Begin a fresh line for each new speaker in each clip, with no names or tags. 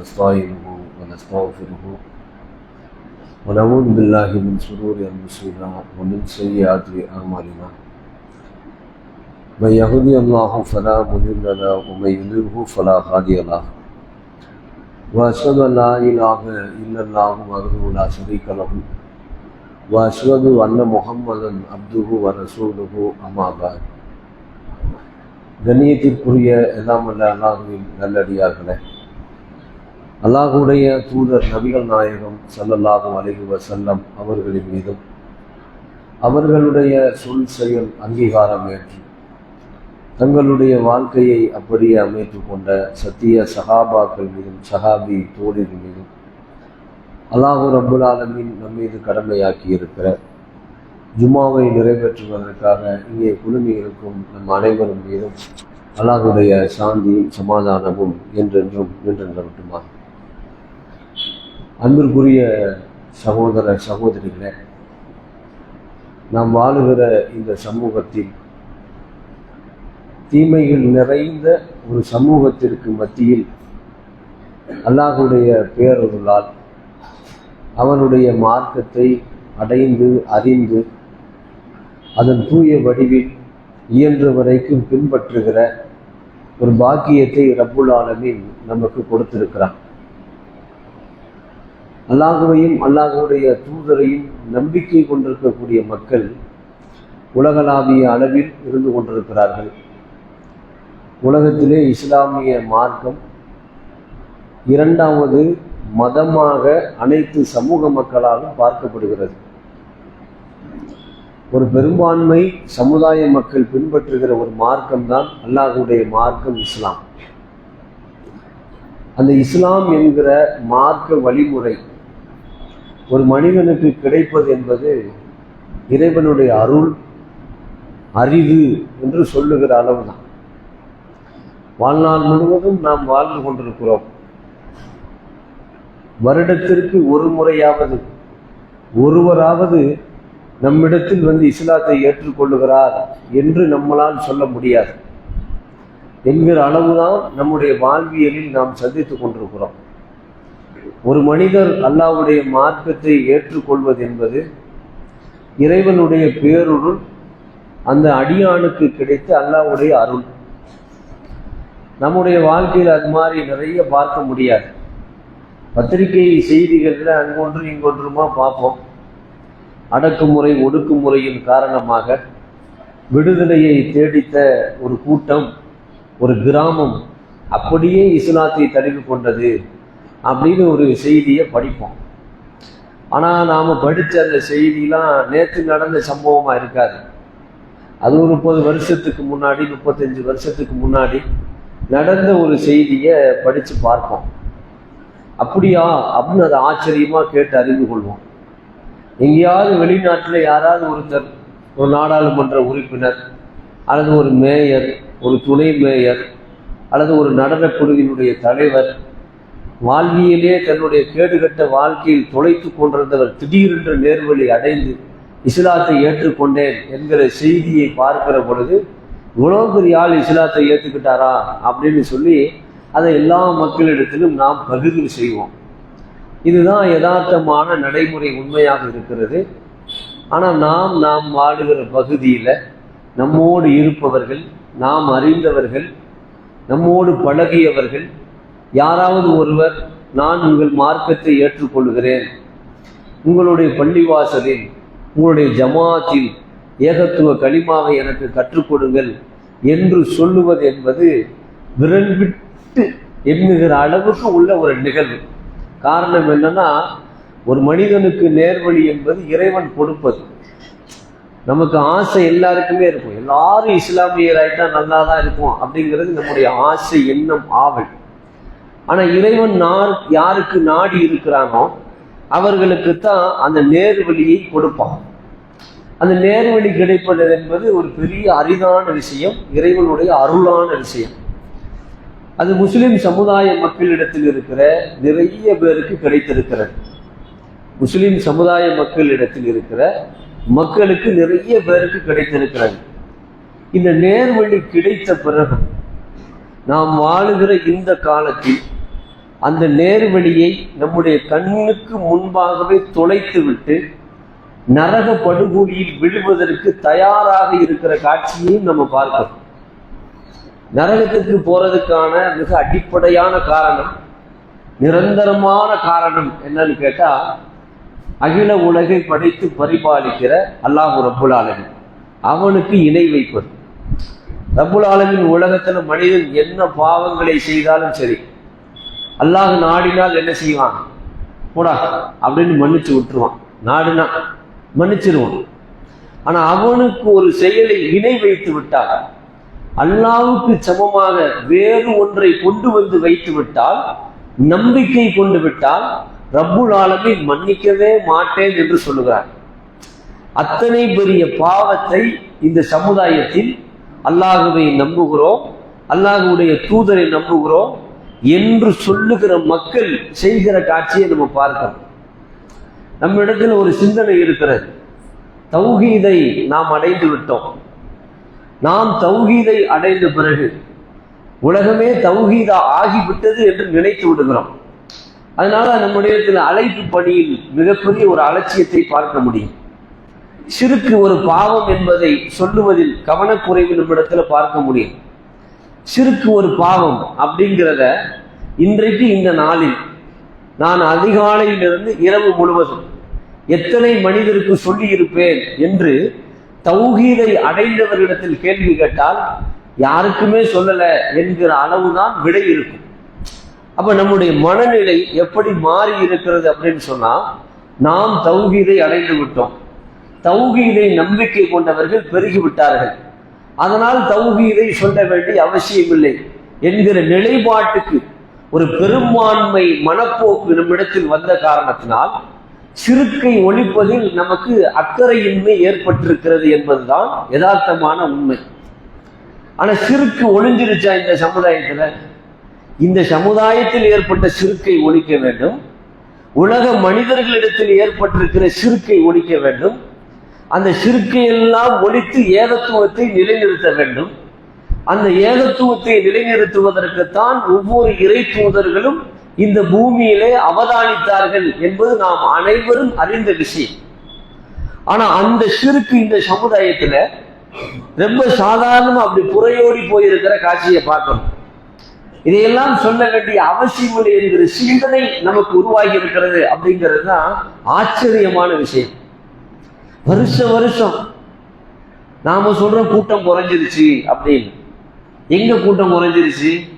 نستعينه ونستغفره ونعوذ بالله من شرور انفسنا ومن سيئات اعمالنا من يهدي الله فلا مضل له ومن يضلله فلا هادي له واشهد ان لا اله الا الله وحده لا شريك له واشهد ان محمدا عبده ورسوله اما بعد கண்ணியத்திற்குரிய எல்லாம் அல்ல அல்லாஹுவின் நல்லடியார்களே அல்லாஹுடைய தூதர் நபிகள் நாயகம் சல்லல்லாஹு அலைஹி வசல்லம் அவர்களின் மீதும் அவர்களுடைய சொல் செயல் அங்கீகாரம் ஏற்று தங்களுடைய வாழ்க்கையை அப்படியே அமைத்து கொண்ட சத்திய சஹாபாக்கள் மீதும் சஹாபி தோழின் மீதும் அல்லாஹூ ரபுல் ஆலமின் நம் மீது கடமையாக்கி இருக்கிற ஜுமாவை நிறைவேற்றுவதற்காக இங்கே குழுமி இருக்கும் நம் அனைவரும் மீதும் அல்லாஹுடைய சாந்தியும் சமாதானமும் என்றென்றும் நின்றென்றட்டுமா அன்பிற்குரிய சகோதர சகோதரிகளே நாம் வாழுகிற இந்த சமூகத்தில் தீமைகள் நிறைந்த ஒரு சமூகத்திற்கு மத்தியில் அல்லாஹுடைய பேரொருளால் அவனுடைய மார்க்கத்தை அடைந்து அறிந்து அதன் தூய வடிவில் இயன்ற வரைக்கும் பின்பற்றுகிற ஒரு பாக்கியத்தை ரப்புல் ஆலமின் நமக்கு கொடுத்திருக்கிறான். அல்லாஹுவையும் அல்லாஹுடைய தூதரையும் நம்பிக்கை கொண்டிருக்கக்கூடிய மக்கள் உலகளாவிய அளவில் இருந்து கொண்டிருக்கிறார்கள். உலகத்திலே இஸ்லாமிய மார்க்கம் இரண்டாவது மதமாக அனைத்து சமூக மக்களாலும் பார்க்கப்படுகிறது. ஒரு பெரும்பான்மை சமுதாய மக்கள் பின்பற்றுகிற ஒரு மார்க்கம் தான் அல்லாஹுடைய மார்க்கம் இஸ்லாம். அந்த இஸ்லாம் என்கிற மார்க்க வழிமுறை ஒரு மனிதனுக்கு கிடைப்பது என்பது இறைவனுடைய அருள் அறிவு என்று சொல்லுகிற அளவுதான். வாழ்நாள் முழுவதும் நாம் வாழ்ந்து கொண்டிருக்கிறோம். வருடத்திற்கு ஒரு முறையாவது ஒருவராவது நம்மிடத்தில் வந்து இஸ்லாத்தை ஏற்றுக்கொள்ளுகிறார் என்று நம்மளால் சொல்ல முடியாது. என்கிற அளவுதான் நம்முடைய வாழ்வியலில் நாம் சந்தித்துக் கொண்டிருக்கிறோம். ஒரு மனிதர் அல்லாவுடைய மார்க்கத்தை ஏற்றுக்கொள்வது என்பது இறைவனுடைய பேருருள் அந்த அடியானுக்கு கிடைத்த அல்லாவுடைய அருள். நம்முடைய வாழ்க்கையில் அது மாதிரி நிறைய பார்க்க முடியாது. பத்திரிகை செய்திகளில் அங்கொன்று இங்கொன்றுமா பார்ப்போம். அடக்குமுறை ஒடுக்குமுறையின் காரணமாக விடுதலையை தேடித்த ஒரு கூட்டம் ஒரு கிராமம் அப்படியே இஸ்லாத்தை தழுவி கொண்டது. அப்படின்னு ஒரு செய்தியை படிப்போம். ஆனால் நாம் படித்த அந்த செய்திலாம் நேற்று நடந்த சம்பவமாக இருக்காது. அது ஒரு முப்பது வருஷத்துக்கு முன்னாடி முப்பத்தஞ்சு வருஷத்துக்கு முன்னாடி நடந்த ஒரு செய்தியை படித்து பார்ப்போம். அப்படியா? அப்படின்னு அதை ஆச்சரியமாக கேட்டு அறிந்து கொள்வோம். எங்கேயாவது வெளிநாட்டில் யாராவது ஒருத்தர் ஒரு நாடாளுமன்ற உறுப்பினர் அல்லது ஒரு மேயர் ஒரு துணை மேயர் அல்லது ஒரு நடனக்குழுவினுடைய தலைவர் வாழ்வியலே தன்னுடைய கேடுகட்ட வாழ்க்கையில் தொலைத்து கொண்டிருந்தவர் திடீரென்று நேர்வழி அடைந்து இஸ்லாத்தை ஏற்றுக்கொண்டேன் என்கிற செய்தியை பார்க்கிற பொழுது இவ்வளோ பெரிய ஆள் இஸ்லாத்தை ஏற்றுக்கிட்டாரா? அப்படின்னு சொல்லி அதை எல்லா மக்களிடத்திலும் நாம் பகிர்வு செய்வோம். இதுதான் யதார்த்தமான நடைமுறை உண்மையாக இருக்கிறது. ஆனால் நாம் நாம் வாடுகிற பகுதியில் நம்மோடு இருப்பவர்கள் நாம் அறிந்தவர்கள் நம்மோடு பழகியவர்கள் யாராவது ஒருவர் நான் உங்கள் மார்க்கத்தை ஏற்றுக்கொள்கிறேன். உங்களுடைய பள்ளிவாசலில் உங்களுடைய ஜமாத்தில் ஏகத்துவ களிமாவை எனக்கு கற்றுக் கொடுங்கள் என்று சொல்லுவது என்பது விரல் விட்டு எண்ணுகிற அளவுக்கு உள்ள ஒரு நிகழ்வு. காரணம் என்னன்னா ஒரு மனிதனுக்கு நேர்வழி என்பது இறைவன் கொடுப்பது. நமக்கு ஆசை எல்லாருக்குமே இருக்கும். எல்லாரும் இஸ்லாமியராயிட்டா நல்லா தான் இருக்கும் அப்படிங்கிறது நம்முடைய ஆசை எண்ணம் ஆவல். ஆனா இறைவன் நார் யாருக்கு நாடி இருக்கிறானோ அவர்களுக்கு தான் அந்த நேர்வழியை கொடுப்பான். அந்த நேர்வழி கிடைப்பது என்பது ஒரு பெரிய அரிதான விஷயம் இறைவனுடைய அருளான விஷயம். அது முஸ்லிம் சமுதாய மக்களிடத்தில் இருக்கிற நிறைய பேருக்கு கிடைத்திருக்கிறது. முஸ்லிம் சமுதாய மக்களிடத்தில் இருக்கிற மக்களுக்கு நிறைய பேருக்கு கிடைத்திருக்கிறது. இந்த நேர்வழி கிடைத்த பிறகு நாம் வாழுகிற இந்த காலத்தில் அந்த நேர்வழியை நம்முடைய கண்ணுக்கு முன்பாகவே தொலைத்து விட்டு நரக படுகொலியில் விழுவதற்கு தயாராக இருக்கிற காட்சியையும் நம்ம பார்க்கிறோம். நரகத்துக்கு போறதுக்கான மிக அடிப்படையான காரணம் நிரந்தரமான காரணம் என்னன்னு கேட்டா அகில உலகை படைத்து பரிபாலிக்கிற அல்லாஹு ரப்புல் ஆலமின். அவனுக்கு இணை வைப்பது. ரப்புல் ஆலமின் உலகத்துல மனிதன் என்ன பாவங்களை செய்தாலும் சரி அல்லாஹ் நாடினால் என்ன செய்வான்? போடா அப்படின்னு மன்னிச்சு விட்டுருவான். நாடுனா மன்னிச்சிருவான். ஆனா அவனுக்கு ஒரு செயலை இணை வைத்து விட்டால் அல்லாவுக்கு சமமாக வேறு ஒன்றை கொண்டு வந்து வைத்து விட்டால் நம்பிக்கை கொண்டு விட்டால் ரப்புல் ஆலமை மன்னிக்கவே மாட்டேன் என்று சொல்லுகிறார். அத்தனை பெரிய பாவத்தை இந்த சமுதாயத்தில் அல்லாஹுவை நம்புகிறோம் அல்லாஹுடைய தூதரை நம்புகிறோம் என்று சொல்லுகிற மக்கள் செய்கிற காட்சியை நம்ம பார்க்கிறோம் நம்ம இடத்துல ஒரு சிந்தனை இருக்கிறது. தௌஹீதை நாம் அடைந்து விட்டோம். நாம் தௌஹீதை அடைந்த பிறகு உலகமே தௌஹீதா ஆகிவிட்டது என்று நினைத்து விடுகிறோம். அதனால நம்முடைய அழைப்பு பணியில் மிகப்பெரிய ஒரு அலட்சியத்தை பார்க்க முடியும். சிறுக்கு ஒரு பாவம் என்பதை சொல்லுவதில் கவனக்குறைவு நம்மிடத்தில் பார்க்க முடியும். சிறுக்கு ஒரு பாவம் அப்படிங்கிறத இன்றைக்கு இந்த நாளில் நான் அதிகாலையிலிருந்து இரவு முழுவதும் எத்தனை மனிதருக்கு சொல்லியிருப்பேன் என்று தௌகீதை அடைந்தவரிடத்தில் கேள்வி கேட்டால் யாருக்குமே சொல்லல என்கிற அளவுதான் விடை இருக்கும். அப்ப நம்முடைய மனநிலை எப்படி மாறி இருக்கிறது அப்படின்னு சொன்னா நாம் தௌகீதை அடைந்து விட்டோம். தௌகீதை நம்பிக்கை கொண்டவர்கள் பெருகிவிட்டார்கள். அதனால் தௌஹீதை சொல்ல வேண்டிய அவசியமில்லை என்கிற நிலைப்பாட்டுக்கு ஒரு பெரும்பான்மை மனப்போக்கு நம்மிடத்தில் வந்த காரணத்தினால் சிறுக்கை ஒழிப்பதில் நமக்கு அக்கறையின்மை ஏற்பட்டிருக்கிறது என்பதுதான் யதார்த்தமான உண்மை. ஆனா சிறுக்கு ஒழிஞ்சிருச்சா இந்த சமுதாயத்துல? இந்த சமுதாயத்தில் ஏற்பட்ட சிறுக்கை ஒழிக்க வேண்டும். உலக மனிதர்களிடத்தில் ஏற்பட்டிருக்கிற சிறுக்கை ஒழிக்க வேண்டும். அந்த சிறுக்கை எல்லாம் ஒழித்து ஏகத்துவத்தை நிலைநிறுத்த வேண்டும். அந்த ஏகத்துவத்தை நிலைநிறுத்துவதற்குத்தான் ஒவ்வொரு இறை தூதர்களும் இந்த பூமியிலே அவதானித்தார்கள் என்பது நாம் அனைவரும் அறிந்த விஷயம். ஆனா அந்த சிறுக்கு இந்த சமுதாயத்துல ரொம்ப சாதாரணமா அப்படி புறையோடி போயிருக்கிற காட்சியை பார்க்கணும். இதையெல்லாம் சொல்ல வேண்டிய அவசியம் இல்லை என்கிற சிந்தனை நமக்கு உருவாகி இருக்கிறது அப்படிங்கிறது தான் ஆச்சரியமான விஷயம். வருஷ வருஷம். நாம சொல்றோம் கூட்டம் குறைஞ்சிருச்சு அப்படின்னு. எங்க கூட்டம் குறைஞ்சிருச்சு?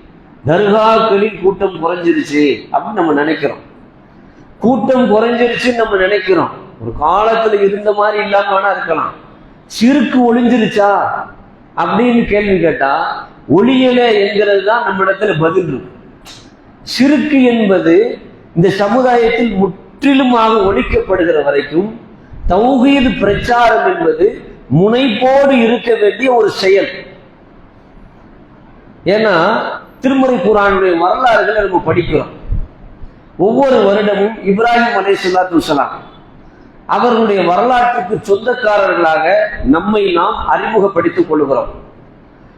தர்காக்களின் கூட்டம் குறைஞ்சிருச்சு அப்படின்னு நம்ம நினைக்கிறோம். கூட்டம் குறைஞ்சிருச்சுன்னு நம்ம நினைக்கிறோம். ஒரு காலத்துல இருந்த மாதிரி இல்லாம வேணா இருக்கலாம். சிறுக்கு ஒளிஞ்சிருச்சா? அப்படின்னு கேள்வி கேட்டா ஒளியல என்கிறது தான் நம்ம இடத்துல பதில் இருக்கு சிறுக்கு என்பது இந்த சமுதாயத்தில் முற்றிலுமாக ஒழிக்கப்படுகிற வரைக்கும் தௌஹீது பிரச்சாரம் என்பது முனைப்போடு இருக்க வேண்டிய ஒரு செயல். ஏன்னா திருமறை குரானுடைய வரலாறுகளை நம்ம படிக்கிறோம். ஒவ்வொரு வருடமும் இப்ராஹிம் அலை சொல்லாத்து அவர்களுடைய வரலாற்றுக்கு சொந்தக்காரர்களாக நம்மை நாம் அறிமுகப்படுத்திக் கொள்கிறோம்.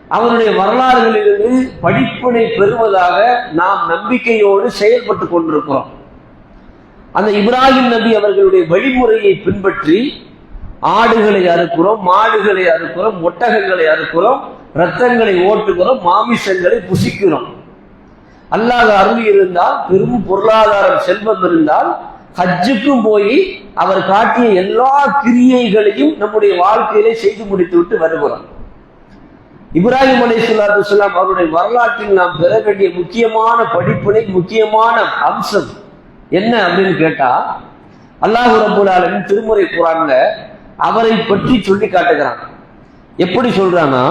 அவருடைய வரலாறுகளிலிருந்து படிப்பினை பெறுவதாக நாம் நம்பிக்கையோடு செயல்பட்டு கொண்டிருக்கிறோம். அந்த இப்ராஹிம் நபி அவர்களுடைய வழிமுறையை பின்பற்றி ஆடுகளை அறுக்கிறோம் மாடுகளை அறுக்கிறோம் ஒட்டகங்களை அறுக்கிறோம் ரத்தங்களை ஓட்டுகிறோம் மாமிசங்களை புசிக்கிறோம். அல்லாத அருள் இருந்தால் பெரும் பொருளாதாரம் செல்வம் இருந்தால் ஹஜ்ஜுக்கும் போய் அவர் காட்டிய எல்லா கிரியைகளையும் நம்முடைய வாழ்க்கையிலே செய்து முடித்து விட்டு வருகிறோம். இப்ராஹிம் அலி சொல்லாத்து அவருடைய வரலாற்றில் நாம் பெற வேண்டிய முக்கியமான படிப்பினை முக்கியமான அம்சம் என்ன அப்படின்னு கேட்டா அல்லாஹு ரபுல் ஆலமின் திருமுறை குரான்ல அவரை பற்றி சொல்லி காட்டுகிறான். எப்படி சொல்றானா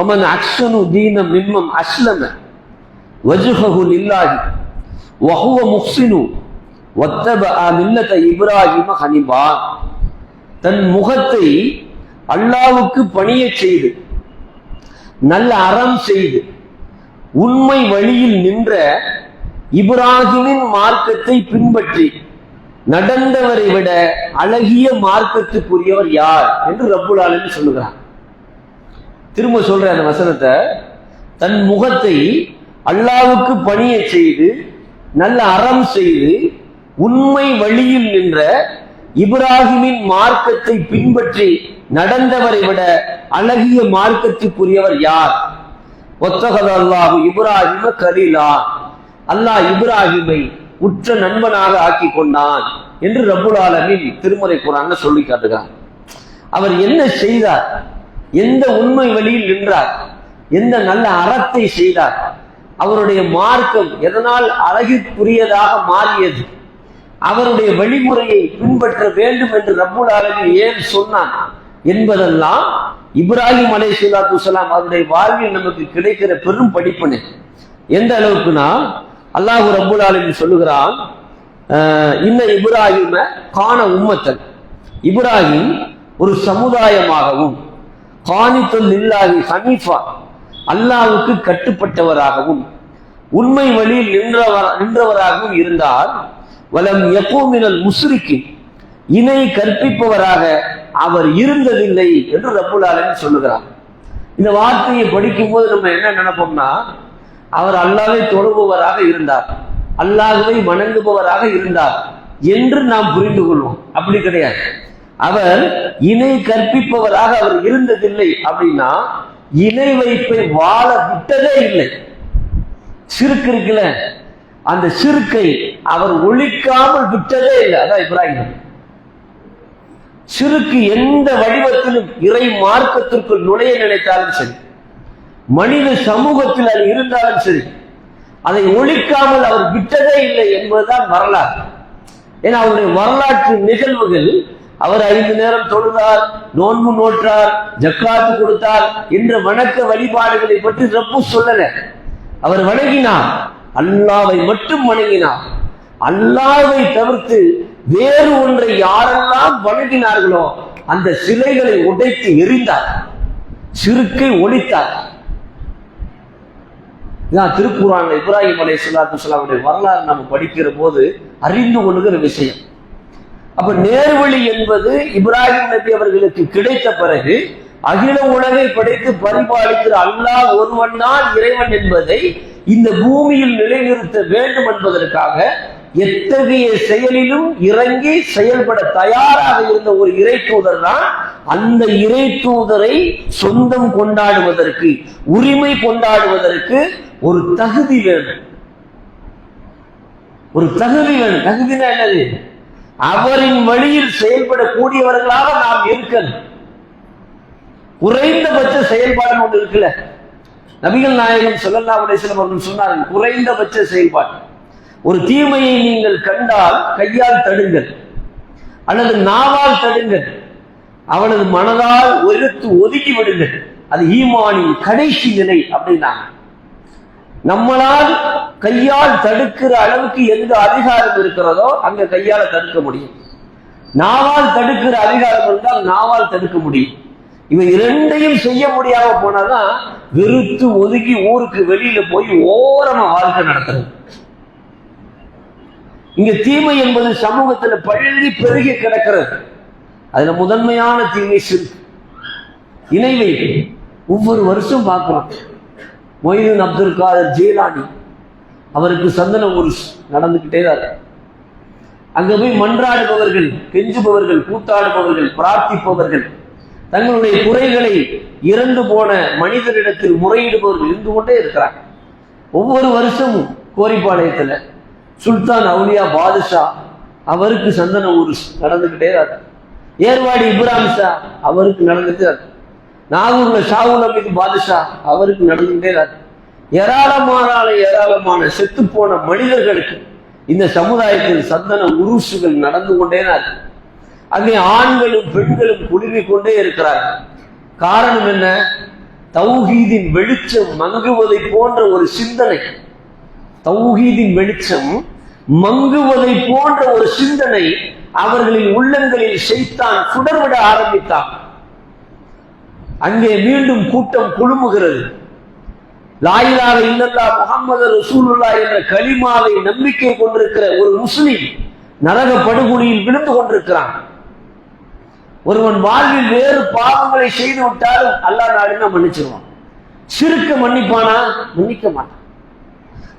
ஒமன் அக்ஷனு தீன மிம்மம் அஸ்லம வஜுஹு லில்லாஹி வஹுவ முஹ்சினு வத்தப மில்லத இப்ராஹிம ஹனிபா. தன் முகத்தை அல்லாவுக்கு பணிய செய்து நல்ல அறம் செய்து உண்மை வழியில் நின்ற இப்ராஹிமின் மார்க்கத்தை பின்பற்றி நடந்தவரை விட அழகிய மார்க்கத்துக்குரியவர் யார் என்று ரப்புல் ஆலமின் சொல்லுகிறார். திரும்ப சொல்ற அந்த வசனத்தை. தன் முகத்தை அல்லாவுக்கு பணிய செய்து நல்ல அறம் செய்து உண்மை வழியில் நின்ற இப்ராஹிமின் மார்க்கத்தை பின்பற்றி நடந்தவரை விட அழகிய மார்க்கத்துக்குரியவர் யார்? ஒத்தகதல்லாஹு இப்ராஹிம கலீலா. அல்லாஹ் இப்ராஹிமை உற்ற நண்பனாக ஆக்கி கொண்டான் என்று ரப்புல் ஆலமின் திருமறை குரான் சொல்லி காட்டுகிறார். அவர் என்ன செய்தார்? எந்த உண்மை வழியில் நின்றார்? எந்த நல்ல அறத்தை செய்தார்? அவருடைய மார்க்கம் எதனால் அழகிற்குரியதாக மாறியது? அவருடைய வழிமுறையை பின்பற்ற வேண்டும் என்று ரப்புல் ஆலமின் ஏன் சொன்னான் என்பதெல்லாம் இப்ராஹிம் அலை சுல்லாத்து அவருடைய வாழ்வில் நமக்கு கிடைக்கிற பெரும் படிப்பனை. எந்த அளவுக்குனா அல்லாஹு ரப்புல் ஆலமின் சொல்லுகிறான் இன்ன இப்ராஹிம காண உம்மத்தன். இப்ராஹிம் ஒரு சமுதாயமாகவும் காணித்தொல் இல்லாஹி ஹனீஃபா அல்லாவுக்கு கட்டுப்பட்டவராகவும் உண்மை வழியில் நின்றவர் நின்றவராகவும் இருந்தார். வலம் எப்போமினல் முஸ்ரிக்கு இணை கற்பிப்பவராக அவர் இருந்ததில்லை என்று ரப்புலாலன் சொல்லுகிறார். இந்த வார்த்தையை படிக்கும்போது நம்ம என்ன நினைப்போம்னா அவர் அல்லாவை தொழுபவராக இருந்தார். அல்லாஹுவை வணங்குபவராக இருந்தார். என்று நாம் புரிந்து கொள்வோம். அப்படி கிடையாது. அவர் இணை கற்பிப்பவராக அவர் இருந்ததில்லை அப்படின்னா இணை வைப்பை வாழ விட்டதே இல்லை. சிறுக்கு இருக்குல்ல அந்த சிறுக்கை அவர் ஒழிக்காமல் விட்டதே இல்லை. அதான் இப்ராஹிம். சிறுக்கு எந்த வடிவத்திலும் இறை மார்க்கத்திற்குள் நுழைய நினைத்தாலும் சரி. மனித சமூகத்தில் அது இருந்தாலும் சரி அதை ஒழிக்காமல் அவர் விட்டதே இல்லை என்பதுதான் வரலாறு. ஏன்னா அவருடைய வரலாற்று நிகழ்வுகள் அவர் ஐந்து நேரம் தொழுதார் நோன்பு நோற்றார் ஜக்காத்து கொடுத்தார் என்ற வணக்க வழிபாடுகளை பற்றி ரப்பு சொல்லல. அவர் வணங்கினார் அல்லாவை மட்டும் வணங்கினார். அல்லாவை தவிர்த்து வேறு ஒன்றை யாரெல்லாம் வணங்கினார்களோ அந்த சிலைகளை உடைத்து எரிந்தார் சிறுக்கை ஒழித்தார். இதான் திருக்குறான் இப்ராஹிம் அலை சொல்லாத்து சொல்லாவுடைய வரலாறு நம்ம படிக்கிற போது அறிந்து கொள்ளுகிற விஷயம். அப்ப நேர்வழி என்பது இப்ராஹிம் நபி அவர்களுக்கு கிடைத்த பிறகு அகில உலகை படைத்து பரிபாலிக்கிற அல்லாஹ் ஒருவன் தான் இறைவன் என்பதை இந்த பூமியில் நிலைநிறுத்த வேண்டும் என்பதற்காக எத்தகைய செயலிலும் இறங்கி செயல்பட தயாராக இருந்த ஒரு இறை தூதர் தான் அந்த இறை தூதரை சொந்தம் கொண்டாடுவதற்கு உரிமை கொண்டாடுவதற்கு ஒரு தகுதி வேணும். ஒரு தகுதி வேணும். தகுதினா என்னது? அவரின் வழியில் செயல்படக்கூடியவர்களாக நாம் இருக்கணும். குறைந்தபட்ச செயல்பாடு ஒன்று இருக்குல்ல. நபிகள் நாயகம் சொல்லல்லா உடைசலம் அவர்கள் சொன்னார்கள் குறைந்தபட்ச செயல்பாடு. ஒரு தீமையை நீங்கள் கண்டால் கையால் தடுங்கள். அல்லது நாவால் தடுங்கள். அவனது மனதால் ஒருத்து ஒதுக்கி விடுங்கள். அது ஈமானின் கடைசி நிலை அப்படின்னாங்க. நம்மளால் கையால் தடுக்கிற அளவுக்கு எந்த அதிகாரம் இருக்கிறதோ அங்க கையால தடுக்க முடியும். நாவால் தடுக்கிற அதிகாரம் இருந்தால் நாவால் தடுக்க முடியும். இவன் இரண்டையும் செய்ய முடியாம போனாதான் வெறுத்து ஒதுக்கி ஊருக்கு வெளியில போய் ஓரமா வாழ்க்கை நடத்துறது. இங்க தீமை என்பது சமூகத்துல பள்ளி பெருகி கிடக்கிறது. அதுல முதன்மையான தீமை சிறு. இணை வைப்பு ஒவ்வொரு வருஷம் பார்க்கிறோம். மொய்தீன் அப்துல் காதர் ஜீலானி அவருக்கு சந்தன உருஸ் நடந்துக்கிட்டே தான் அங்கே போய் மன்றாடுபவர்கள் கெஞ்சுபவர்கள் கூத்தாடுபவர்கள் பிரார்த்திப்பவர்கள் தங்களுடைய குறைகளை இறந்து போன மனிதரிடத்தில் முறையிடுபவர்கள் இருந்து கொண்டே இருக்கிறாங்க. ஒவ்வொரு வருஷமும் கோரிப்பாளையத்தில் சுல்தான் அவுலியா பாதுஷா அவருக்கு சந்தன உருஸ் நடந்துக்கிட்டே தான் ஏர்வாடி இப்ராம் ஷா அவருக்கு நடந்துட்டு இருக்கு நாகூர்ல ஷாவு அமீது பாதுஷா அவருக்கு நடந்துட்டே தான். ஏராளமான ஏராளமான செத்து போன மனிதர்களுக்கு இந்த சமுதாயத்தில் சந்தன உருசுகள் நடந்து கொண்டே தான் அங்கே ஆண்களும் பெண்களும் குழுமிக் கொண்டே இருக்கிறார்கள். காரணம் என்ன? தௌஹீதின் வெளிச்சம் மங்குவதை போன்ற ஒரு சிந்தனை. தௌஹீதின் வெளிச்சம் மங்குவதை போன்ற ஒரு சிந்தனை அவர்களின் உள்ளங்களில் செய்தான் சுடர்விட ஆரம்பித்தான். அங்கே மீண்டும் கூட்டம் குழுமுகிறது லாயிலாக இல்லல்லா முகமது ரசூலுல்லா என்ற கலிமாவை நம்பிக்கை கொண்டிருக்கிற ஒரு முஸ்லிம் நரக படுகொலியில் விழுந்து கொண்டிருக்கிறான். ஒருவன் வாழ்வில் வேறு பாவங்களை செய்து விட்டாலும் அல்லா நாடுன்னா மன்னிச்சிருவான். சிறுக்க மன்னிப்பானா? மன்னிக்க மாட்டான்.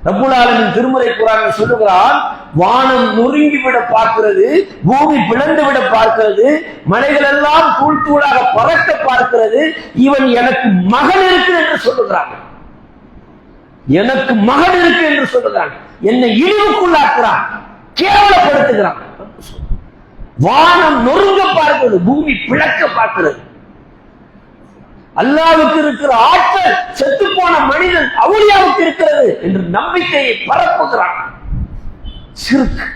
ரப்புலாலின் திருமுறை குரான் சொல்லுகிறான் வானம் நொறுங்கி விட பார்க்கிறது பூமி பிளந்து விட பார்க்கிறது மலைகள் எல்லாம் தூள் தூளாக பறக்க பார்க்கிறது இவன் எனக்கு மகன் இருக்கு என்று சொல்லுகிறாங்க எனக்கு மகன் இருக்கு என்று சொல்லுகிறான். என்னை இழிவுக்குள்ளாக்குறான் கேவலப்படுத்துகிறான். வானம் நொறுங்க பார்க்கிறது பூமி பிளக்க பார்க்கிறது. அல்லாவுக்கு இருக்கிற ஆற்றல் செத்து போன மனிதன் அவுளியாவுக்கு இருக்கிறது என்று நம்பிக்கையை பரப்புகிறான். சிறுக்கு.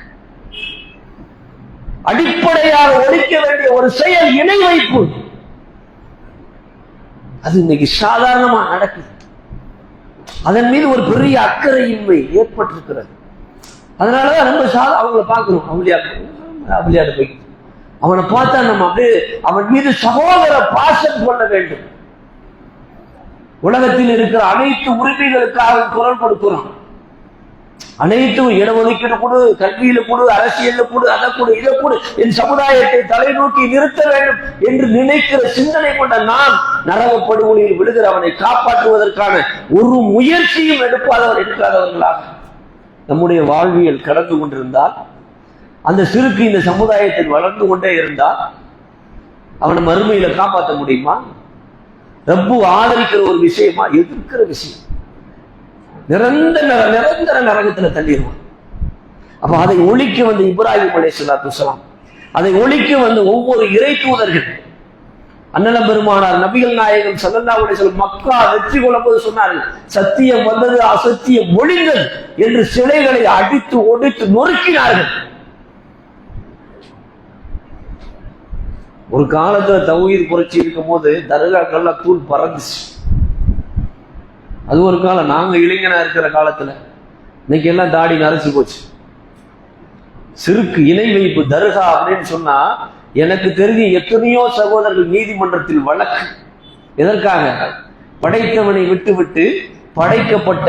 அடிப்படையாக ஒழிக்க வேண்டிய ஒரு செயல் இணை வைப்பு. அது இன்னைக்கு சாதாரணமா நடக்குது. அதன் மீது ஒரு பெரிய அக்கறையின்மை ஏற்பட்டிருக்கிறது. அதனாலதான் ரொம்ப சாதா அவங்கள பார்க்கிறோம் அவளியாக்கு அவளியாடு போய். அவனை பார்த்தா நம்ம அப்படியே அவன் மீது சகோதர பாசம் கொள்ள வேண்டும். உலகத்தில் இருக்கிற அனைத்து உரிமைகளுக்காக குரல் கொடுக்கிறோம். அனைத்தும் இடஒதுக்கீடு கொடு கல்வியில கொடு அரசியல்ல கொடு அதை கொடு இதை கொடு. என் சமுதாயத்தை தலைநோக்கி நிறுத்த வேண்டும் என்று நினைக்கிற சிந்தனை கொண்ட நான் நரக படுகொலியில் அவனை காப்பாற்றுவதற்கான ஒரு முயற்சியும் எடுப்பாதவர் எடுக்காதவர்களாக. நம்முடைய வாழ்வியல் கடந்து கொண்டிருந்தால் அந்த சிறுக்கு இந்த சமுதாயத்தில் வளர்ந்து கொண்டே இருந்தால் அவனை மறுமையில காப்பாற்ற முடியுமா? ரப்பு ஆதரிக்கிற ஒரு விஷயமா எதிர்க்கிற விஷயம். நிரந்தர நிரந்தர நரகத்துல தள்ளிடுவான். அப்ப அதை ஒழிக்க வந்து இப்ராஹிம் அலே சொல்லாம் அதை ஒழிக்க வந்து ஒவ்வொரு இறை தூதர்கள் அண்ணலம் பெருமானார் நபிகள் நாயகம் சல்லல்லா சொல்லும் மக்கா வெற்றி கொள்ளும்போது சொன்னார்கள் சத்தியம் வந்தது அசத்தியம் ஒழிந்தது என்று சிலைகளை அடித்து ஒடித்து நொறுக்கினார்கள். ஒரு காலத்துல தௌஹீத் புரட்சி இருக்கும்போது தர்காக்கள்லாம் தூள் பறந்துச்சு. அது ஒரு காலம் நாங்க இளைஞனா இருக்கிற காலத்துல. இன்னைக்கு எல்லாம் தாடி நரைச்சி போச்சு. சிறுக்கு இணை வைப்பு தர்கா அப்படின்னு சொன்னா எனக்கு தெரிஞ்சு எத்தனையோ சகோதரர்கள் நீதிமன்றத்தில் வழக்கு. எதற்காக? படைத்தவனை விட்டு விட்டு படைக்கப்பட்ட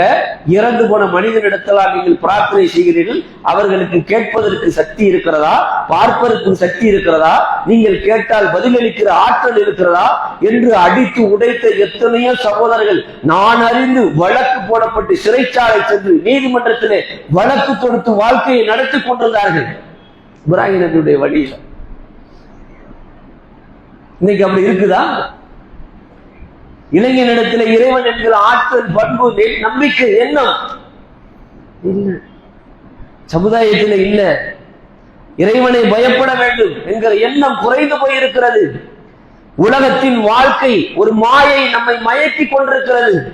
இறந்து போன மனிதனிடத்தெல்லாம் நீங்கள் பிரார்த்தனை செய்கிறீர்கள். அவர்களுக்கு கேட்பதற்கு சக்தி இருக்கிறதா? பார்ப்பதற்கு சக்தி இருக்கிறதா? நீங்கள் கேட்டால் பதிலளிக்கிற ஆற்றல் இருக்கிறதா? என்று அடித்து உடைத்த எத்தனையோ சகோதரர்கள் நான் அறிந்து வழக்கு போடப்பட்டு சிறைச்சாலை சென்று நீதிமன்றத்திலே வழக்கு தொடுத்து வாழ்க்கையை நடத்தி கொண்டிருந்தார்கள். இப்ராஹிம் நபியுடைய வழியில் இன்னைக்கு அப்படி இருக்குதா? இளைஞனிடத்தில் இறைவன் என்கிற ஆற்றல் பண்பு நம்பிக்கை எண்ணம் இல்லை. சமுதாயத்தில் இல்ல. இறைவனை பயப்பட வேண்டும் என்கிற எண்ணம் குறைந்து போயிருக்கிறது. உலகத்தின் வாழ்க்கை ஒரு மாயை நம்மை மயக்கி கொண்டிருக்கிறது.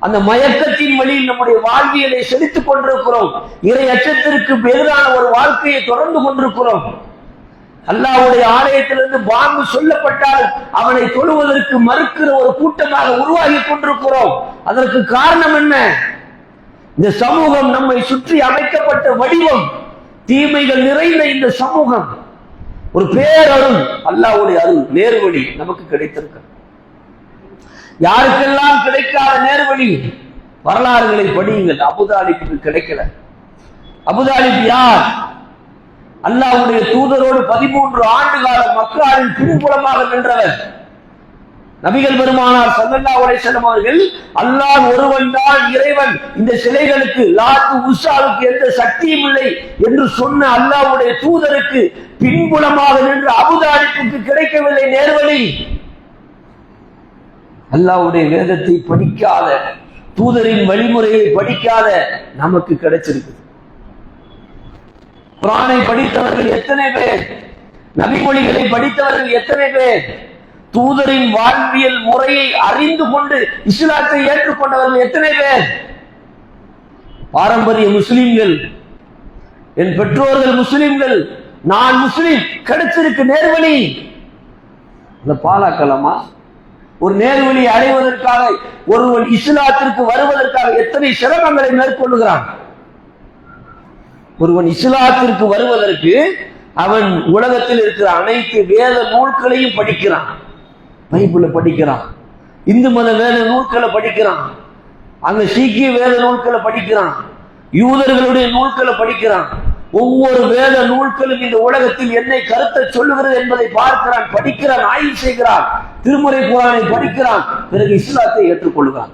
அந்த மயக்கத்தின் வழியில் நம்முடைய வாழ்வியலை செலுத்திக் கொண்டிருக்கிறோம். இறை அச்சத்திற்கு எதிரான ஒரு வாழ்க்கையை தொடர்ந்து கொண்டிருக்கிறோம். அல்லாவுடைய ஆலயத்திலிருந்து பாம்பு சொல்லப்பட்டால் அவனை தொழுவதற்கு மறுக்கிற ஒரு கூட்டமாக உருவாகி கொண்டிருக்கிறோம். அதற்கு காரணம் என்ன? இந்த சமூகம் நம்மை சுற்றி அமைக்கப்பட்ட வடிவம் தீமைகள் நிறைந்த இந்த சமூகம். ஒரு பேரருள் அல்லாவுடைய அருள் நேர்வழி நமக்கு கிடைத்திருக்க யாருக்கெல்லாம் கிடைக்காத நேர்வழி? வரலாறுகளை படியுங்கள். அபுதாலிக்கு கிடைக்கல. அபுதாலிப் யார்? அல்லாவுடைய தூதரோடு பதிமூன்று ஆண்டு கால மக்களின் பின்புலமாக நின்றவர். நபிகள் பெருமானார் சல்லல்லா செல்லும் அவர்கள் அல்லாஹ் ஒருவன் தான் இறைவன். இந்த சிலைகளுக்கு லாத்து உஷாவுக்கு எந்த சக்தியும் இல்லை என்று சொன்ன அல்லாவுடைய தூதருக்கு பின்புலமாக நின்று அபுதாரிப்புக்கு கிடைக்கவில்லை நேர்வழி. அல்லாவுடைய வேதத்தை படிக்காத தூதரின் வழிமுறையை படிக்காத நமக்கு கிடைச்சிருக்கு குரானை படித்தவர்கள் எத்தனை பேர்? நபிமொழிகளை படித்தவர்கள் எத்தனை பேர்? தூதரின் வாழ்வியல் முறையை அறிந்து கொண்டு இஸ்லாத்தை ஏற்றுக்கொண்டவர்கள் எத்தனை பேர்? பாரம்பரிய முஸ்லிம்கள் என் பெற்றோர்கள் முஸ்லிம்கள் நான் முஸ்லிம் கிடைச்சிருக்கு நேர்வழி. அந்த பாலாக்கலமா? ஒரு நேர்வழி அடைவதற்காக ஒருவன் இஸ்லாத்திற்கு வருவதற்காக எத்தனை சிரமங்களை மேற்கொள்ளுகிறான்? ஒருவன் இஸ்லாத்திற்கு வருவதற்கு அவன் உலகத்தில் இருக்கிற அனைத்து வேத நூல்களையும் படிக்கிறான். பைபிளை படிக்கிறான். இந்து மத வேத நூல்களை படிக்கிறான். அங்க சீக்கிய வேத நூல்களை படிக்கிறான். யூதர்களுடைய நூல்களை படிக்கிறான். ஒவ்வொரு வேத நூல்களும் இந்த உலகத்தில் என்னை கருத்தை சொல்லுகிறது என்பதை பார்க்கிறான் படிக்கிறான் ஆய்வு செய்கிறான் திருமுறை குரானை படிக்கிறான் பிறகு இஸ்லாத்தை ஏற்றுக்கொள்கிறான்.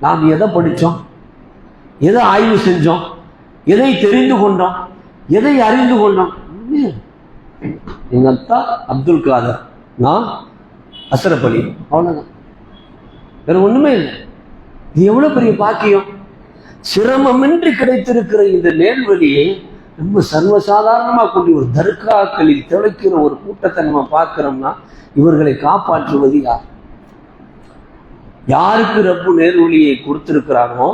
நாம் எதை படித்தோம் எதை ஆய்வு செஞ்சோம்? எதை தெரிந்து கொண்டான்? எதை அறிந்து கொண்டான்? எங்க அத்தா அப்துல் காதர். நான் அசரப் அலி அவ்வளவுதான். வேற ஒண்ணுமே இல்லை. இது எவ்வளவு பெரிய பாக்கியம்? சிரமமின்றி கிடைத்திருக்கிற இந்த நேர்வழியை ரொம்ப சர்வசாதாரணமா கூடிய ஒரு தர்காக்களில் திளைக்கிற ஒரு கூட்டத்தை நம்ம பார்க்கிறோம்னா இவர்களை காப்பாற்றுவது யார்? யாருக்கு ரப்பு நேர்வழியை கொடுத்திருக்கிறானோ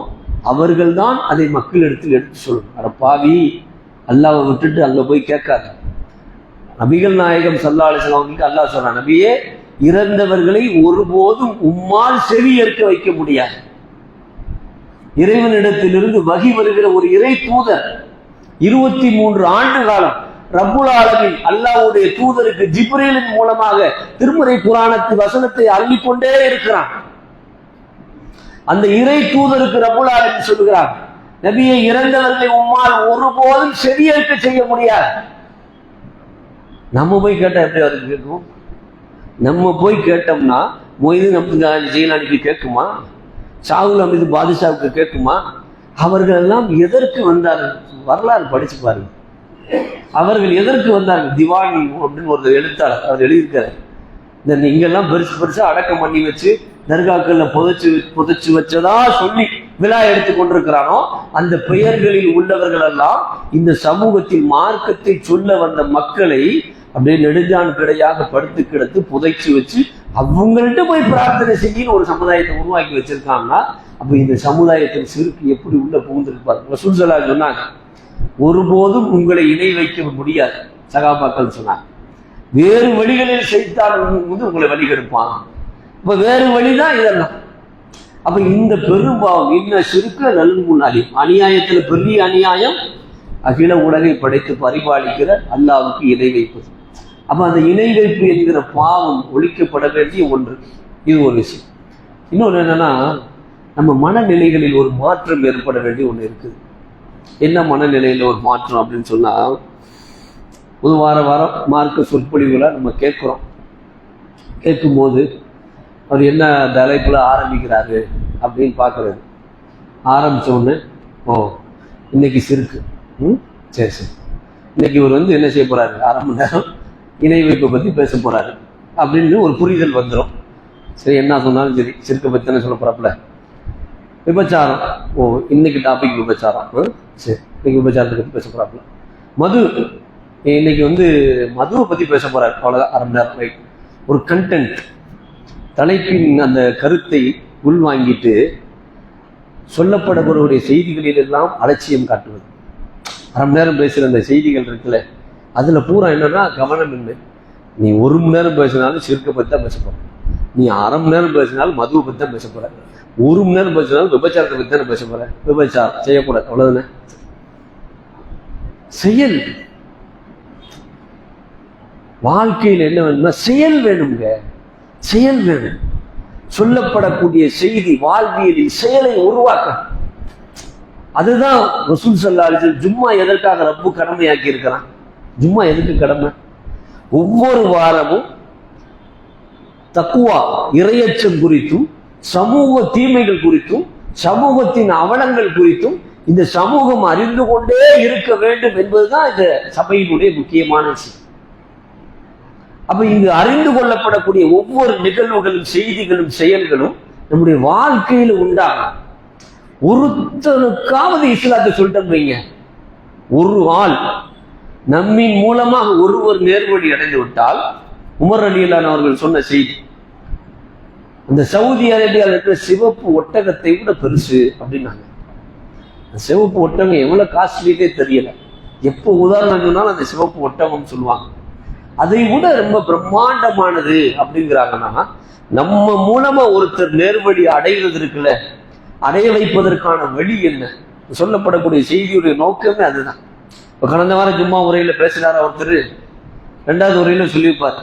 அவர்கள்தான் அதை மக்களிடத்தில் எடுத்து சொல்லணும். அட பாவி அல்லாவை விட்டுட்டு அங்கே போய் கேட்காது. நபிகள் நாயகம் சல்லா அவங்களுக்கு அல்லாஹ் சொல்றான் நபியே இறந்தவர்களை ஒருபோதும் உம்மால் செவி ஏற்க வைக்க முடியாது. இறைவனிடத்திலிருந்து வகி வருகிற ஒரு இறை தூதர் இருபத்தி மூன்று ஆண்டு காலம் ரப்புல் ஆலமின் அல்லாஹ்வுடைய தூதருக்கு ஜிப்ரேலின் மூலமாக திருமுறை புராணத்து வசனத்தை அள்ளிக்கொண்டே இருக்கிறான். அந்த இறை தூதருக்கு ரப்புல் சொல்லுகிறார் நபியை இறந்தவர்களை உம்மால் ஒருபோதும் செவியேற்க செய்ய முடியாது. நம்ம போய் கேட்டா எப்படி அவருக்கு கேட்கும்? நம்ம போய் கேட்டோம்னா மொய்தீன் அப்துல் ஜெயிலானிக்கு கேட்குமா? சாகுல் அமிது பாதுஷாவுக்கு கேட்குமா? அவர்கள் எல்லாம் எதற்கு வந்தார்கள்? வரலாறு படிச்சு பாருங்க. அவர்கள் எதற்கு வந்தார்கள்? திவானி அப்படின்னு ஒரு எழுத்தாளர் அவர் எழுதியிருக்காரு. இந்த நீங்கெல்லாம் பெருசு பெருசா அடக்கம் பண்ணி வச்சு தர்காக்கள்ல புதைச்சு புதைச்சு வச்சதா சொல்லி விழா எடுத்து கொண்டிருக்கிறானோ அந்த பெயர்களில் உள்ளவர்கள் எல்லாம் இந்த சமூகத்தில் மார்க்கத்தை சொல்ல வந்த மக்களை அப்படியே நெடுஞ்சான் கிடையாக படுத்து கிடத்து புதைச்சு வச்சு அவங்கள்ட்ட போய் பிரார்த்தனை செய்யன்னு ஒரு சமுதாயத்தை உருவாக்கி வச்சிருக்காங்கன்னா அப்ப இந்த சமுதாயத்தின் சிறுக்கு எப்படி உள்ள புகுந்திருப்பார் ரசூல் சல்லா சொன்னாங்க ஒருபோதும் உங்களை இணை வைக்க முடியாது. சகாபாக்கள் சொன்னாங்க வேறு வழிகளில் செய்தால் வந்து உங்களை வழி கெடுப்பான் இப்போ வேறு வழிதான் இதெல்லாம். அப்போ இந்த பெரும்பாவம் இன்ன சிறுக்க நல்முன்னாடி அநியாயத்தில் பெரிய அநியாயம் அகில உலகை படைத்து பரிபாலிக்கிற அல்லாவுக்கு இணை வைப்பது அப்போ அந்த இணை வைப்பு என்கிற பாவம் ஒழிக்கப்பட வேண்டிய ஒன்று. இது ஒரு விஷயம். இன்னொன்று என்னன்னா நம்ம மனநிலைகளில் ஒரு மாற்றம் ஏற்பட வேண்டிய ஒன்று இருக்குது என்ன மனநிலையில் ஒரு மாற்றம் அப்படின்னு சொன்னால் ஒரு வார வாரம் மார்க்க சொற்பொழிவுகளை நம்ம கேட்குறோம். கேட்கும்போது அவர் என்ன தலைப்பில் ஆரம்பிக்கிறாரு அப்படின்னு பார்க்குறது. ஆரம்பித்த உடனே ஓ இன்னைக்கு சிறுக்கு. ம்? சரி சரி. இன்னைக்கு இவர் வந்து என்ன செய்ய போகிறாரு அரை மணி நேரம் இணை வைப்பை பற்றி பேச போகிறாரு அப்படின்னு ஒரு புரிதல் வந்துடும் சரி என்ன சொன்னாலும் சரி சிறுக்கை பற்றி தானே சொல்ல போகிறாப்புல விபச்சாரம். ஓ இன்னைக்கு டாபிக் விபச்சாரம். சரி இன்னைக்கு விபச்சாரத்தை பற்றி பேச போகிறாப்புல மது. இன்னைக்கு வந்து மதுவை பற்றி பேச போகிறாரு அவ்வளோதான் அரை மணி நேரம். ரைட் ஒரு கண்டென்ட் தலைப்பின் அந்த கருத்தை உள்வாங்கிட்டு சொல்லப்படக்கூடிய செய்திகளில் எல்லாம் அலட்சியம் காட்டுவது. அரை மணி நேரம் பேசுகிற அந்த செய்திகள் இருக்குல்ல அதில் பூரா என்னன்னா கவனம் இல்லை நீ ஒரு மணி நேரம் பேசினாலும் சிறுக்கை பற்றி தான் பேச போகிற நீ அரை மணி நேரம் பேசினாலும் மதுவை பற்றி தான் பேச போகிற ஒரு மணி நேரம் பேசினாலும் விபச்சாரத்தை பற்றி தானே பேச போகிற விபச்சாரம் செய்யக்கூடாது அவ்வளோதானே செயல். வாழ்க்கையில் என்ன வேணும்னா செயல் வேணுங்க செயல்கள் சொல்லப்படக்கூடிய செய்தி வாழ்வியலில் செயலை உருவாக்க. அதுதான் ரசூல் சல்லா ஜும்மா எதற்காக ரப்பு கடமையாக்கி இருக்கிறான் ஜும்மா எதுக்கு கடமை? ஒவ்வொரு வாரமும் தக்குவா இரையச்சம் குறித்தும் சமூக தீமைகள் குறித்தும் சமூகத்தின் அவலங்கள் குறித்தும் இந்த சமூகம் அறிந்து கொண்டே இருக்க வேண்டும் என்பதுதான் இந்த சபையினுடைய முக்கியமான விஷயம். அப்ப இங்கு அறிந்து கொள்ளப்படக்கூடிய ஒவ்வொரு நிகழ்வுகளும் செய்திகளும் செயல்களும் நம்முடைய வாழ்க்கையில உண்டாகும். ஒருத்தனுக்காவது இஸ்லாத்தை சொல்லிட்டு வைங்க. ஒரு ஆள் நம்மின் மூலமாக ஒருவர் நேர்வழி அடைந்து விட்டால் உமர் அலியலான் அவர்கள் சொன்ன செய்தி அந்த சவுதி அரேபியாவில் இருக்கிற சிவப்பு ஒட்டகத்தை விட பெருசு அப்படின்னாங்க. அந்த சிவப்பு ஒட்டகம் எவ்வளவு காஸ்ட்லிட்டே தெரியல. எப்போ உதாரணம் சொன்னாலும் அந்த சிவப்பு ஒட்டகம் சொல்லுவாங்க. அதை விட ரொம்ப பிரம்மாண்டமானது அப்படிங்கிறாங்கன்னா நம்ம. மூலமா ஒருத்தர் நேர்வழி அடைகிறது இருக்குல்ல அடைய வைப்பதற்கான வழி என்ன? சொல்லப்படக்கூடிய செய்தியுடைய நோக்கமே அதுதான். இப்போ கடந்த வாரம் ஜும்மா உரையில பேசினார் ஒருத்தர். ரெண்டாவது உரையில சொல்லியிருப்பார்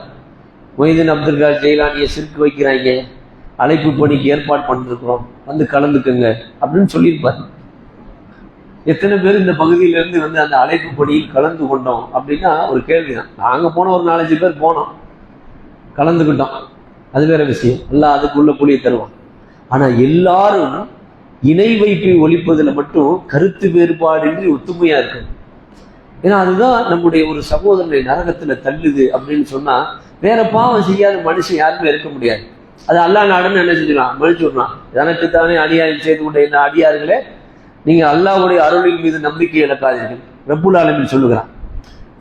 மொய்தீன் அப்துல் கால் ஜெயிலானியை சிறுக்கு வைக்கிறாங்க அழைப்பு பணிக்கு ஏற்பாடு பண்ணிருக்கிறோம். வந்து கலந்துக்குங்க. அப்படின்னு சொல்லியிருப்பார். எத்தனை பேர் இந்த பகுதியிலேருந்து வந்து அந்த அழைப்பு பணியில் கலந்து கொண்டோம் அப்படின்னா ஒரு கேள்வி தான் நாங்கள் போன ஒரு நாலஞ்சு பேர் போனோம். கலந்துக்கிட்டோம். அது வேற விஷயம். எல்லாம் அதுக்குள்ள புளிய தருவான் ஆனால் எல்லாரும் இணை வைப்பை ஒழிப்பதில் மட்டும் கருத்து வேறுபாடின்றி ஒத்துமையாக இருக்கும் ஏன்னா அதுதான் நம்முடைய ஒரு சகோதரனை நரகத்தில் தள்ளுது அப்படின்னு சொன்னால் வேற பாவம் செய்யாத மனுஷன் யாருமே இருக்க முடியாது. அது அல்லா நாடுன்னு என்ன செஞ்சிடலாம்? மன்னிச்சு விடலாம். எனக்கு தனக்குத்தானே அநியாயம் செய்து கொண்ட இந்த அடியார்களே? நீங்க அல்லாவுடைய அருளின் மீது நம்பிக்கை இழக்காதீர்கள். ரப்புல் ஆலமீன் சொல்லுகிறான்.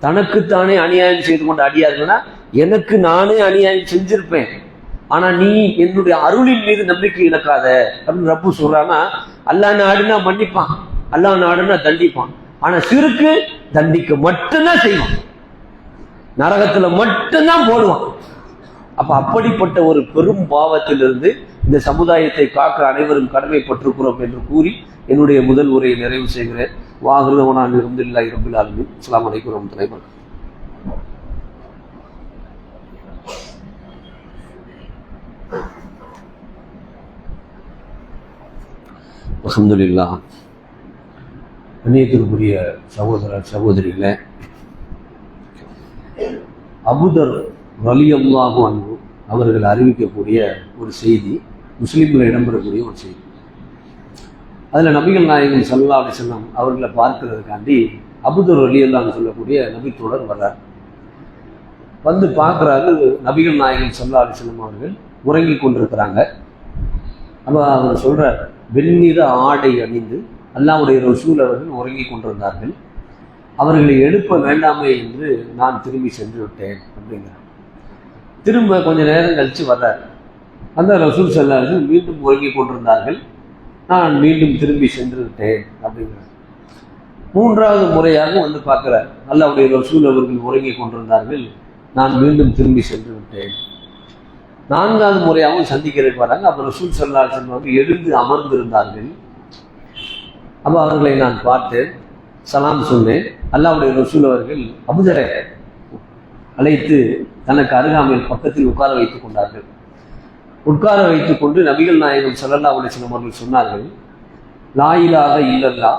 தனக்குத்தானே அநியாயம் செய்து கொண்ட அடியார்கள்னா எனக்கு நானே அநியாயம் செஞ்சிருப்பேன். ஆனா நீ என்னுடைய அருளின் மீது நம்பிக்கை இழக்காத. அப்படின்னு ரப்பு சொல்றான்னா அல்லாஹ் நாடுனா மன்னிப்பான். அல்லாஹ் நாடுனா தண்டிப்பான். ஆனா சிறுக்கு தண்டிக்க மட்டும்தான் செய்வான். நரகத்துல மட்டும்தான் போடுவான். அப்ப அப்படிப்பட்ட ஒரு பெரும் பாவத்திலிருந்து இந்த சமுதாயத்தை காக்க அனைவரும் கடமைப்பட்டிருக்கிறோம் என்று கூறி என்னுடைய முதல் உரையை நிறைவு செய்கிறேன். வாகிருதவனான் இருந்தில்லா இரும்பில் ஆளுமே அஸ்லாம் அலைக்கும் தலைவர் அல்ஹம்துலில்லா அந்நியத்திற்குரிய சகோதர சகோதரிகளை அபுதர் ரலியல்லாஹு அன்பு அவர்கள் அறிவிக்கக்கூடிய ஒரு செய்தி முஸ்லீமில் இடம்பெறக்கூடிய ஒரு செய்தி. அதில் நபிகள் நாயகன் சல்லா அலிசல்லாம் அவர்களை பார்க்கறதுக்காண்டி அபுதர் ரலியல்லான்னு சொல்லக்கூடிய நபித்தோழர் வர்றார். வந்து பார்க்குறாரு நபிகள் நாயகன் சல்லா அலிசல்லாம் அவர்கள் உறங்கி கொண்டிருக்கிறாங்க. அப்போ அவர் சொல்கிறார் வெண்ணிற ஆடை அணிந்து அல்லாவுடைய ரசூல் அவர்கள் உறங்கி கொண்டிருந்தார்கள். அவர்களை எழுப்ப வேண்டாமே என்று நான் திரும்பி சென்று விட்டேன். அப்படிங்கிறார். திரும்ப கொஞ்ச நேரம் கழித்து வர்றார். அந்த ரசூல் செல்லார்கள் மீண்டும் உறங்கிக் கொண்டிருந்தார்கள். நான் மீண்டும் திரும்பி சென்று விட்டேன் அப்படிங்கிறார். மூன்றாவது முறையாக வந்து பார்க்குறார். அல்லாவுடைய ரசூல் அவர்கள் உறங்கிக் கொண்டிருந்தார்கள். நான் மீண்டும் திரும்பி சென்று விட்டேன் நான்காவது முறையாகவும் சந்திக்கிறதுக்கு வராங்க அப்போ ரசூல் சல்லா செல்வாங்க எழுந்து அமர்ந்திருந்தார்கள். அப்போ அவர்களை நான் பார்த்தேன். சலாம் சொன்னேன். அல்லாவுடைய ரசூல் அவர்கள் அபுதரை அழைத்து தனக்கு அருகாமையில் பக்கத்தில் உட்கார வைத்துக் கொண்டார்கள். உட்கார வைத்துக் கொண்டு நபிகள் நாயகம் சல்லல்லா அலிஸ்லாம் அவர்கள் சொன்னார்கள் லாயிலாக இல்லல்லா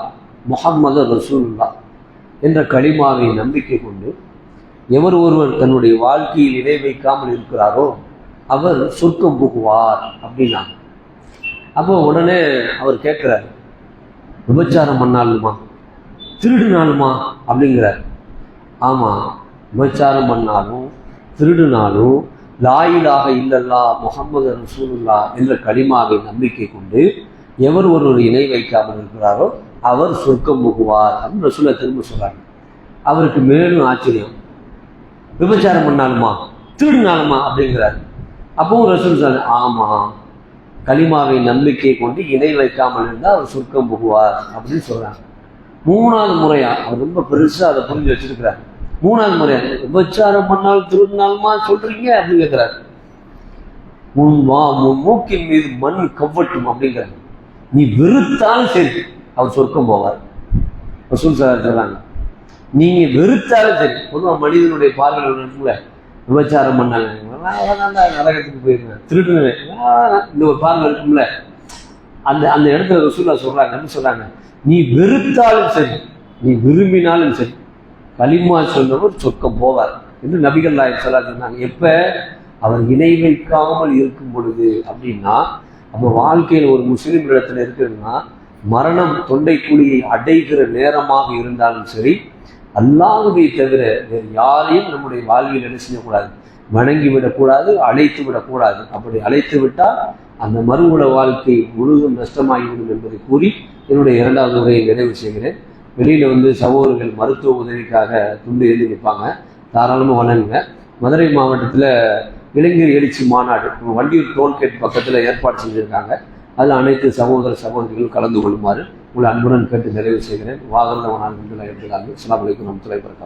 முஹம்மது ரசூல்லா என்ற களிமாவை நம்பிக்கை கொண்டு எவர் ஒருவர் தன்னுடைய வாழ்க்கையில் இணை வைக்காமல் இருக்கிறாரோ அவர் சொர்க்கம் புகுவார் அப்படின்னாங்க. அப்போ உடனே அவர் கேட்குறார் விபச்சாரம் பண்ணாலுமா? திருடுனாலுமா? அப்படிங்கிறார். ஆமாம் விபச்சாரம் பண்ணாலும் திருடுனாலும் லாயிலாக இல்லல்லா முகமது ரசூலுல்லா என்ற களிமாவை நம்பிக்கை கொண்டு எவர் ஒருவர் இணை வைக்காமல் இருக்கிறாரோ அவர் சொர்க்கம் புகுவார் அப்படின்னு ரசூலை திரும்ப சொல்கிறாங்க அவருக்கு மேலும் ஆச்சரியம். விபச்சாரம் பண்ணாலுமா? திருடினாலுமா? அப்படிங்கிறார். அப்பவும் ரசூல் சார் ஆமாம் களிமாவை நம்பிக்கை கொண்டு இணை வைக்காமல் இருந்தால் அவர் சொர்க்கம் புகுவார் அப்படின்னு சொல்றாங்க. மூணாவது முறையாக அவர் ரொம்ப பெருசாக அதை புரிஞ்சு வச்சிருக்கிறார். மூணாவது முறையாக விபச்சாரம் பண்ணால் திருநாள்மா சொல்றீங்க அப்படின்னு கேட்கிறாரு உன் வா உன் மூக்கின் மீது மண் கவ்வட்டும் அப்படிங்கிறார். நீ வெறுத்தாலும் சரி. அவர் சொர்க்கம் போவார். வசூல் சார் சொல்றாங்க நீங்க வெறுத்தாலும் சரி. பொதுவாக மனிதனுடைய பார்வை இருக்குல்ல விபச்சாரம் பண்ணாங்க. நரகத்துக்கு போயிருந்தேன் திருடுனவே இந்த ஒரு பார்வை இருக்கும்ல. அந்த அந்த இடத்துல ரசூல்லா சொல்றாங்க என்ன சொல்றாங்க. நீ வெறுத்தாலும் சரி. நீ விரும்பினாலும் சரி. களிமா சொன்னவர் சொர்க்கம் போவார் என்று நபிகள் நாயக் சொல்லா சொன்னாங்க. எப்போ? அவர் இணை வைக்காமல் இருக்கும் பொழுது அப்படின்னா நம்ம வாழ்க்கையில் ஒரு முஸ்லீம் இடத்துல இருக்குதுன்னா மரணம் தொண்டை குழியை அடைகிற நேரமாக இருந்தாலும் சரி அல்லாஹுவை தவிர வேறு யாரையும் நம்முடைய வாழ்வில் என்ன செய்யக்கூடாது? வணங்கி விடக்கூடாது அழைத்து விடக்கூடாது. அப்படி அழைத்து விட்டால் அந்த மறுகுல வாழ்க்கை முழுதும் நஷ்டமாகிவிடும் என்பதை கூறி என்னுடைய இரண்டாவது உரையை நிறைவு செய்கிறேன். வெளியில் வந்து சகோதரர்கள் மருத்துவ உதவிக்காக துண்டு எழுதி நிற்பாங்க தாராளமாக வணங்குங்க மதுரை மாவட்டத்தில் இளைஞர் எழுச்சி மாநாடு வண்டியூர் டோல்கேட் பக்கத்தில் ஏற்பாடு செஞ்சுருக்காங்க. அதில் அனைத்து சகோதர சகோதரிகள் கலந்து கொள்ளுமாறு உங்களை அன்புடன் கேட்டு நிறைவு செய்கிறேன். வாகனவனால் முன்னிலை எடுத்துக்காங்க அஸ்லாம் வலைக்கம் நம்ம தலைவர்